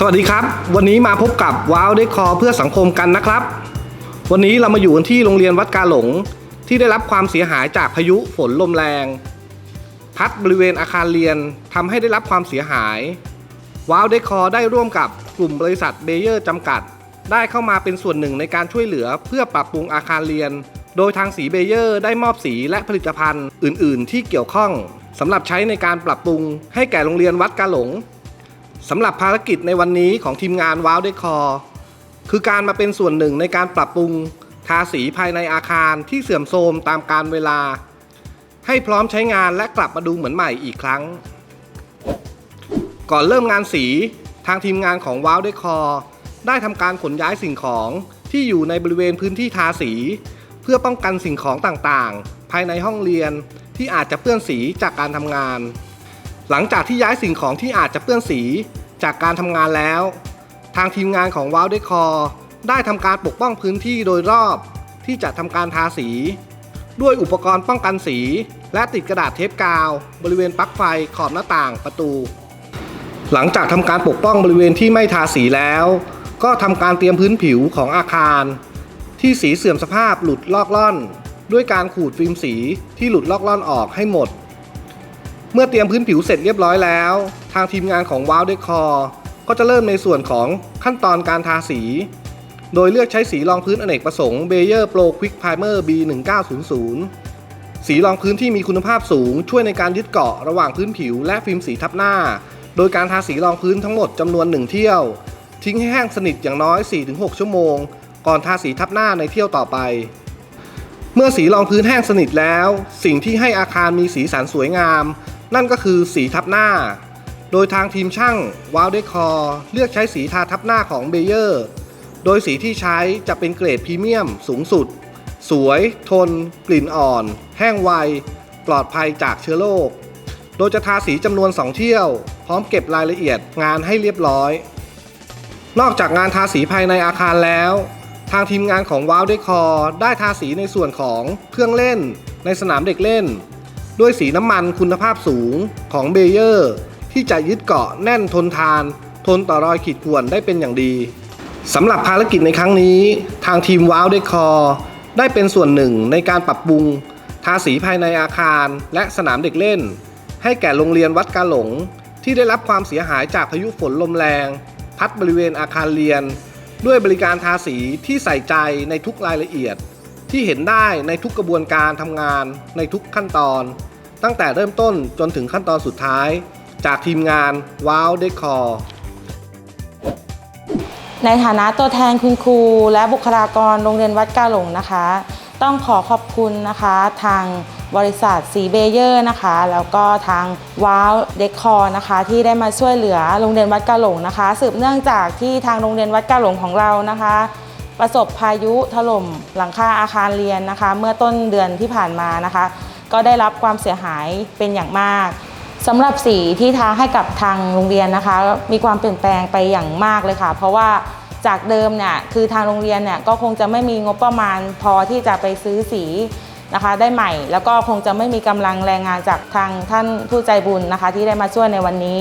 สวัสดีครับ วันนี้มาพบกับว้าวเดคอเพื่อสังคมกันนะครับ วันนี้เรามาอยู่กันที่โรงเรียนวัดกาหลง ที่ได้รับความเสียหายจากพายุฝนลมแรง พัดบริเวณอาคารเรียนทำให้ได้รับความเสียหายว้าวเดคอได้ร่วมกับกลุ่มบริษัทเบเยอร์จำกัด ได้เข้ามาเป็นส่วนหนึ่งในการช่วยเหลือเพื่อปรับปรุงอาคารเรียน โดยทางสีเบเยอร์ได้มอบสีและผลิตภัณฑ์อื่น ๆ ที่เกี่ยวข้องสำหรับใช้ในการปรับปรุงให้แก่โรงเรียนวัดกาหลง สำหรับภารกิจในวันนี้ของทีมงานว้าวเดคอคือการมาเป็นส่วนหนึ่งในการปรับปรุงทาสีภายในอาคารที่เสื่อมโทรมตามการเวลา ให้พร้อมใช้งานและกลับมาดูเหมือนใหม่อีกครั้ง ก่อนเริ่มงานสีทางทีมงานของว้าวเดคอได้ทำการขนย้ายสิ่งของที่อยู่ในบริเวณพื้นที่ทาสี เพื่อป้องกันสิ่งของต่างๆ ภายในห้องเรียนที่อาจจะเปื้อนสีจากการทำงาน หลังจากที่ย้ายสิ่งของที่อาจจะเปื้อนสีจากการทำงานแล้ว ทางทีมงานของว้าวเดคอได้ทำการปกป้องพื้นที่โดยรอบที่จะทำการทาสี ด้วยอุปกรณ์ป้องกันสี และติดกระดาษเทปกาว บริเวณปลั๊กไฟขอบหน้าต่างประตู หลังจากทำการปกป้องบริเวณที่ไม่ทาสีแล้ว ก็ทำการเตรียมพื้นผิวของอาคาร ที่สีเสื่อมสภาพหลุดลอกล่อน ด้วยการขูดฟิล์มสีที่หลุดลอกล่อนออกให้หมด เมื่อเตรียมพื้นผิวเสร็จเรียบร้อยแล้ว ทางทีมงานของว้าวเดคอก็จะเริ่มในส่วนของขั้นตอนการทาสี โดยเลือกใช้สีรองพื้นอเนกประสงค์ Bayer Pro Quick Primer B1900 สีรองพื้นที่มีคุณภาพสูง ช่วยในการยึดเกาะระหว่างพื้นผิวและฟิล์มสีทับหน้า โดยการทาสีรองพื้นทั้งหมดจำนวน1เที่ยว ทิ้งให้แห้งสนิทอย่างน้อย 4-6 ชั่วโมง ก่อนทาสีทับหน้าในเที่ยวต่อไป เมื่อสีรองพื้นแห้งสนิทแล้ว สิ่งที่ให้อาคารมีสีสันสวยงาม นั่นก็คือสีทับหน้า โดยทางทีมช่างว o ลเดคอเลือกใช้สีทาทับหน้าของเบเยอร์ โดยสีที่ใช้จะเป็นเกรดพรีเมียมสูงสุด สวย ทน กลิ่นอ่อน แห้งไว ปลอดภัยจากเชื้อโรค โดยจะทาสีจำนวน 2 เที่ยว พร้อมเก็บรายละเอียดงานให้เรียบร้อย นอกจากงานทาสีภายในอาคารแล้ว ทางทีมงานของวาวเดคอได้ทาสีในส่วนของเครื่องเล่น ในสนามเด็กเล่น ด้วยสีน้ำมันคุณภาพสูงของเบเยอร์ ที่จะยึดเกาะแน่นทนทาน ทนต่อรอยขีดข่วนได้เป็นอย่างดีสำหรับภารกิจในครั้งนี้ ทางทีมว้าวเดคอได้เป็นส่วนหนึ่งในการปรับปรุง ทาสีภายในอาคารและสนามเด็กเล่น ให้แก่โรงเรียนวัดกาหลง ที่ได้รับความเสียหายจากพายุฝนลมแรง พัดบริเวณอาคารเรียน ด้วยบริการทาสีที่ใส่ใจในทุกรายละเอียด ที่เห็นได้ในทุกกระบวนการทำงานในทุกขั้นตอน ตั้งแต่เริ่มต้นจนถึงขั้นตอนสุดท้าย จากทีมงานว้าวเดคอร์ในฐานะตัวแทนคุณครูและบุคลากรโรงเรียนวัดกาหลงนะคะ ต้องขอขอบคุณนะคะ ทางบริษัทสีเบเยอร์นะคะ แล้วก็ทางว้าวเดคอร์นะคะ ที่ได้มาช่วยเหลือโรงเรียนวัดกาหลงนะคะ สืบเนื่องจากที่ทางโรงเรียนวัดกาหลงของเรานะคะ ประสบพายุถล่มหลังคาอาคารเรียนนะคะ เมื่อต้นเดือนที่ผ่านมานะคะ ก็ได้รับความเสียหายเป็นอย่างมากสำหรับสีที่ทาให้กับทางโรงเรียนนะคะ มีความเปลี่ยนแปลงไปอย่างมากเลยค่ะ เพราะว่าจากเดิมเนี่ยคือทางโรงเรียนเนี่ยก็คงจะไม่มีงบประมาณพอที่จะไปซื้อสีนะคะ ได้ใหม่ แล้วก็คงจะไม่มีกำลังแรงงานจากทางท่านผู้ใจบุญนะคะ ที่ได้มาช่วยในวันนี้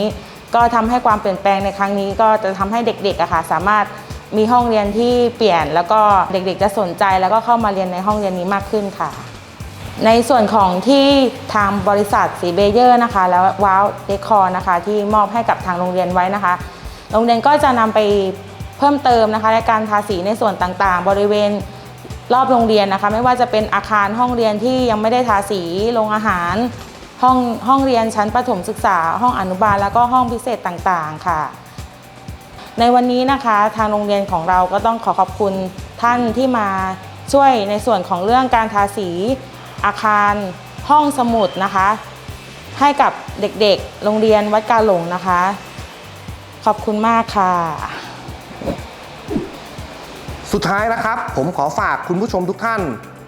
ก็ทำให้ความเปลี่ยนแปลงในครั้งนี้ ก็จะทำให้เด็กๆอะค่ะสามารถ มีห้องเรียนที่เปลี่ยนแล้วก็เด็กๆจะสนใจแล้วก็เข้ามาเรียนในห้องเรียนนี้มากขึ้นค่ะ ในส่วนของที่ทางบริษัทสีเบเยอร์นะคะ แล้วว้าวเดคอร์นะคะ ที่มอบให้กับทางโรงเรียนไว้นะคะ โรงเรียนก็จะนำไปเพิ่มเติมนะคะในการทาสีในส่วนต่างๆ บริเวณรอบโรงเรียนนะคะ ไม่ว่าจะเป็นอาคารห้องเรียนที่ยังไม่ได้ทาสีโรงอาหารห้องห้องเรียนชั้นประถมศึกษา ห้องอนุบาลแล้วก็ห้องพิเศษต่างๆ ค่ะ ในวันนี้นะคะทางโรงเรียนของเราก็ต้องขอขอบคุณท่านที่มาช่วยในส่วนของเรื่องการทาสี อาคาร ห้องสมุดนะคะ ให้กับเด็กๆ โรงเรียนวัดกาหลงนะคะ ขอบคุณมากค่ะ สุดท้ายนะครับ ผมขอฝากคุณผู้ชมทุกท่าน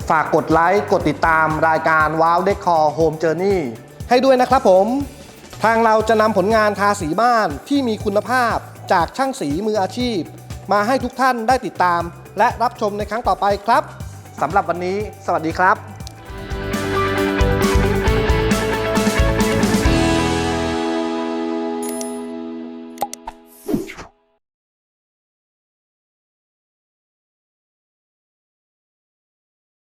ฝากกดไลค์กดติดตามรายการ Wow Decor Home Journey ให้ด้วยนะครับผม ทางเราจะนำผลงานทาสีบ้านที่มีคุณภาพ จากช่างสีมืออาชีพ มาให้ทุกท่านได้ติดตาม และรับชมในครั้งต่อไปครับสำหรับวันนี้ สวัสดีครับ